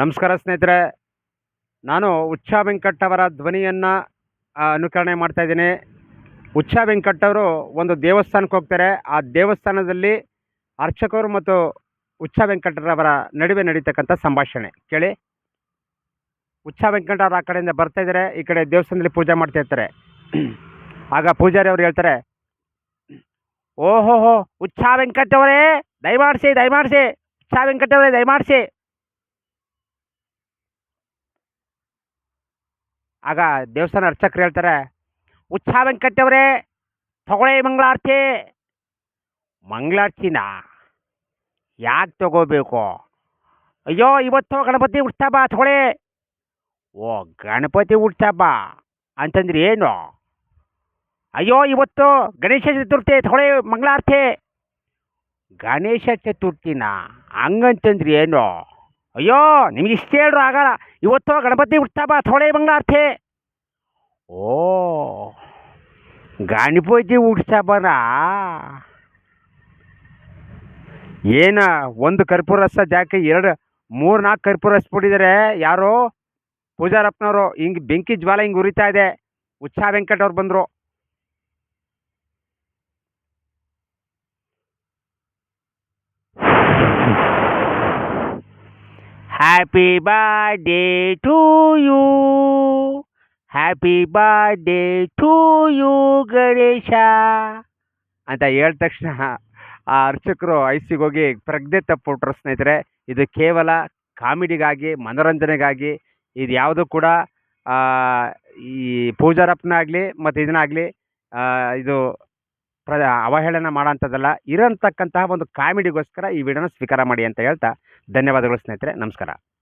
ನಮಸ್ಕಾರ ಸ್ನೇಹಿತರೆ. ನಾನು ಉಚ್ಚ ವೆಂಕಟ್ ಅವರ ಧ್ವನಿಯನ್ನು ಅನುಕರಣೆ ಮಾಡ್ತಾ ಇದ್ದೀನಿ. ಉಚ್ಚ ವೆಂಕಟ್ ಅವರು ಒಂದು ದೇವಸ್ಥಾನಕ್ಕೆ ಹೋಗ್ತಾರೆ. ಆ ದೇವಸ್ಥಾನದಲ್ಲಿ ಅರ್ಚಕರು ಮತ್ತು ಉಚ್ಚ ವೆಂಕಟರವರ ನಡುವೆ ನಡೀತಕ್ಕಂಥ ಸಂಭಾಷಣೆ. ಕೇಳಿ. ಉಚ್ಚ ಅವರು ಆ ಕಡೆಯಿಂದ ಬರ್ತಾ ಇದ್ದಾರೆ. ಈ ಕಡೆ ದೇವಸ್ಥಾನದಲ್ಲಿ ಪೂಜೆ ಮಾಡ್ತಾ ಇರ್ತಾರೆ. ಆಗ ಪೂಜಾರಿ ಅವರು ಹೇಳ್ತಾರೆ, ಓಹೋಹೋ ವೆಂಕಟ್ ಅವರೇ ದಯಮಾಡಿಸಿ ದಯಮಾಡಿಸಿ, ಉಚ್ಚ ವೆಂಕಟ್ ಅವರೇ ದಯಮಾಡಿಸಿ. ಆಗ ದೇವಸ್ಥಾನ ಅರ್ಚಕರು ಹೇಳ್ತಾರೆ ಉಚ್ಚ ವೆಂಕಟವರೇ ತಗೊಳ್ಳಿ ಮಂಗಳಾರತಿ, ಮಂಗಳಾರತಿನ ಯಾಕೆ ತಗೋಬೇಕು? ಅಯ್ಯೋ, ಇವತ್ತು ಗಣಪತಿ ಉತ್ಸವ, ತಗೊಳ್ಳಿ. ಓ, ಗಣಪತಿ ಉತ್ಸವ? ಅಂತಂದ್ರೆ ಏನು? ಅಯ್ಯೋ, ಇವತ್ತು ಗಣೇಶ ಚತುರ್ಥಿ, ತಗೊಳ್ಳಿ ಮಂಗಳಾರತಿ. ಗಣೇಶ ಚತುರ್ಥಿನ? ಹಂಗಂತಂದ್ರೆ ಏನು? ಅಯ್ಯೋ, ನಿಮ್ಗೆ ಇಷ್ಟ ಹೇಳ್ರು ಆಗಲ್ಲ. ಇವತ್ತು ಗಣಪತಿ ಉತ್ಸವ ಥೋಡೆ ಬಂಗಾರ್ಥೆ ಓ, ಗಣಪತಿ ಉತ್ಸವನ? ಏನ, ಒಂದು ಕರ್ಪೂರ ರಸ ಜಾಕೆ ಎರಡು, ಮೂರು ನಾಲ್ಕು ಕರ್ಪೂರ ಹಚ್ಬಿಟ್ಟಿದ್ದಾರೆ ಯಾರು ಪೂಜಾರಪ್ಪನವರು, ಹಿಂಗೆ ಬೆಂಕಿ ಜ್ವಾಲ ಹಿಂಗೆ ಉರಿತಾ ಇದೆ. ಉತ್ಸಾಹ ವೆಂಕಟ್ ಅವ್ರು ಬಂದರು. Happy birthday to you happy birthday to you Ganesha. ಅಂತ ಹೇಳಿದ ತಕ್ಷಣ ಆ ಅರ್ಚಕರು ಐಸಿಗೆ ಹೋಗಿ ಪ್ರಜ್ಞೆ ತಪ್ಪುಟ್ರು ಸ್ನೇಹಿತರೆ, ಇದು ಕೇವಲ ಕಾಮಿಡಿಗಾಗಿ, ಮನೋರಂಜನೆಗಾಗಿ, ಇದು ಯಾವುದು ಕೂಡ ಈ ಪೂಜಾರಪ್ಪನಾಗಲಿ ಮತ್ತು ಇದನ್ನಾಗಲಿ ಇದು ಪ್ರ, ಅವಹೇಳನ ಮಾಡೋಂಥದ್ದಲ್ಲ. ಇರೋಂತಕ್ಕಂತಹ ಒಂದು ಕಾಮಿಡಿಗೋಸ್ಕರ ಈ ವಿಡಿಯೋನ ಸ್ವೀಕಾರ ಮಾಡಿ ಅಂತ ಹೇಳ್ತಾ ಧನ್ಯವಾದಗಳು ಸ್ನೇಹಿತರೆ. ನಮಸ್ಕಾರ.